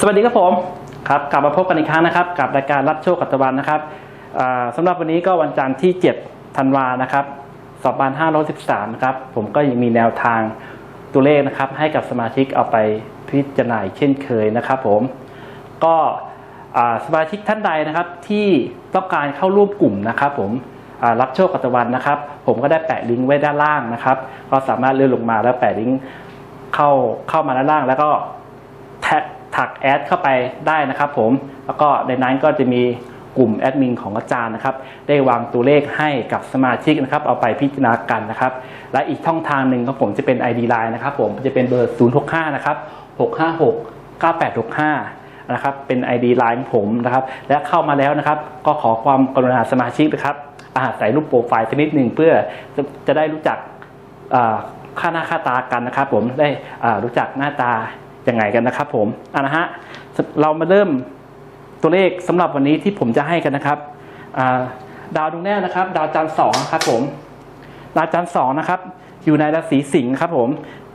สวัสดีครับผมครับกลับมาพบกันอีกครั้งนะครับกับรายการรับโชคกับตะวันนะครับอ่าสำหรับวันนี้ก็วันจันทร์ที่ 7 ธันวานะครับ2513นะครับผมก็ยังมีแนวทางตัวเลขนะครับ ให้กับสมาชิกเอาไปพิจารณาเช่นเคยนะครับผมก็สมาชิกท่านใดนะครับที่ต้องการเข้าร่วมกลุ่มนะครับ ผมรับโชคกับตะวันนะครับ ผมก็ได้แปะลิงก์ไว้ด้านล่างนะครับ ก็สามารถเลื่อนลงมาแล้วแปะลิงก์เข้าเข้ามาด้านล่างแล้วก็แท็ก ถักแอดเข้าไปได้นะครับผม แล้วก็ในนั้นก็จะมีกลุ่มแอดมินของอาจารย์นะครับ ได้วางตัวเลขให้กับสมาชิกนะครับ เอาไปพิจารณากันนะครับ และอีกช่องทางหนึ่งของผมจะเป็น ID Line นะครับ ผมจะเป็นเบอร์ 065 นะครับ 656 9865 นะครับ เป็น ID Line ของผมนะครับ และเข้ามาแล้วนะครับ ก็ขอความกรุณาสมาชิกนะครับอาใส่รูปโปรไฟล์สักนิดหนึ่งเพื่อจะจะได้รู้จักอ่าค่าหน้าค่าตากันนะครับ ผมได้รู้จักหน้าตา ยังไงกันนะครับผมอ่านะฮะเรามาเริ่มตัวเลขสำหรับวันนี้ที่ผมจะให้กันนะครับดาวดวงแรกนะครับ ดาวจันทร์สองครับผมดาวจันทร์สองนะครับ อยู่ในราศีสิงห์ครับผม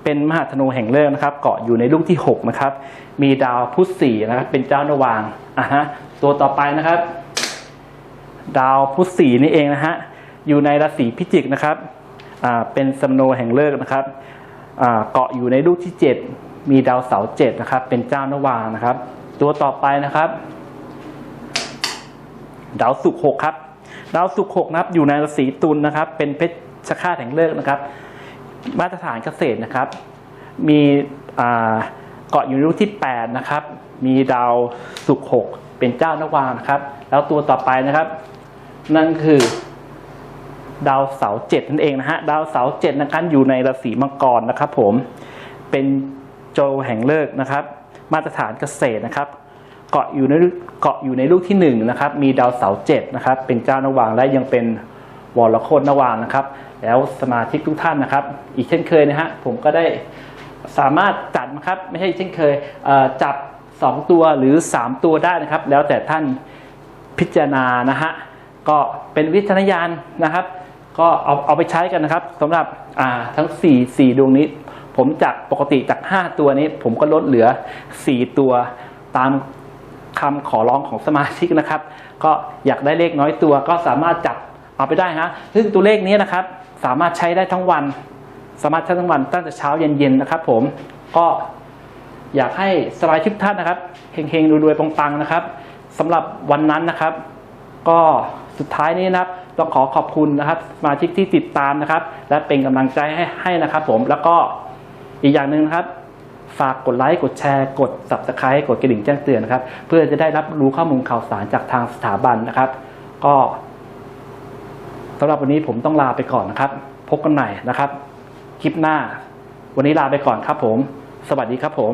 เป็นมหาธนูแห่งเลิกนะครับ เกาะอยู่ในลูกที่หกนะครับ มีดาวพุธสี่นะครับ เป็นเจ้านวางอะฮะตัวต่อไปนะครับ ดาวพุธสี่นี่เองนะฮะอยู่ในราศีพิจิกนะครับอ่าเป็นสมโนแห่งเลิกนะครับอ่าเกาะอยู่ในลูกที่ 7 มีดาวเสาร์เจ็ดนะครับ เป็นเจ้านวานะครับ ตัวต่อไปนะครับ ดาวศุกร์หกครับ ดาวศุกร์หกนะครับ อยู่ในราศีตุลนะครับ เป็นเพชฌฆาตแห่งเลิกนะครับ มาตรฐานเกษตรนะครับ มีเกาะอยู่ในลูกที่8นะครับ มีดาวศุกร์หกเป็นเจ้านวานะครับ แล้วตัวต่อไปนะครับ นั่นคือดาวเสาร์เจ็ดนั่นเองนะฮะ ดาวเสาร์เจ็ดนะครับอยู่ในราศีมังกรนะครับ ผม เป็น โจแห่งเลิกนะครับ มาตรฐานเกษตรนะครับ เกาะอยู่ในเกาะอยู่ในลูกที่หนึ่งนะครับมีดาวเสาร์เจ็ดนะครับ เป็นเจ้านวางและยังเป็นวรโคตนวางนะครับ แล้วสมาชิกทุกท่านนะครับ อีกเช่นเคยนะฮะผมก็ได้สามารถจัดนะครับไม่ใช่เช่นเคยเจับ 2 ตัวหรือ 3 ตัวได้นะครับ แล้วแต่ท่านพิจารณานะฮะก็เป็นวิจารณญาณนะครับ ก็เอาเอาไปใช้กันนะครับสำหรับทั้ง 4 4 ดวงนี้ ผมจากปกติจาก 5 ตัวนี้ ผมก็ลดเหลือ 4 ตัวตามคำขอร้องของสมาชิกนะครับ ก็อยากได้เลขน้อยตัวก็สามารถจับเอาไปได้ฮะซึ่งตัวเลขนี้นะครับ สามารถใช้ได้ทั้งวัน สามารถใช้ทั้งวันตั้งแต่เช้าเย็นๆนะครับ ผมก็อยากให้สมาชิกท่านนะครับเฮงๆรวยๆปังๆนะครับสำหรับวันนั้นนะครับ ก็สุดท้ายนี้นะครับต้องขอขอบคุณนะครับสมาชิกที่ติดตามนะครับ และเป็นกำลังใจให้ให้นะครับ ผมแล้วก็ อีกอย่างหนึ่งนะครับ ฝากกดไลค์กดแชร์ กด subscribe กดกระดิ่งแจ้งเตือนนะครับ เพื่อจะได้รับรู้ข้อมูลข่าวสารจากทางสถาบันนะครับ ก็สำหรับวันนี้ผมต้องลาไปก่อนนะครับ พบกันใหม่นะครับ คลิปหน้า วันนี้ลาไปก่อนครับผม สวัสดีครับผม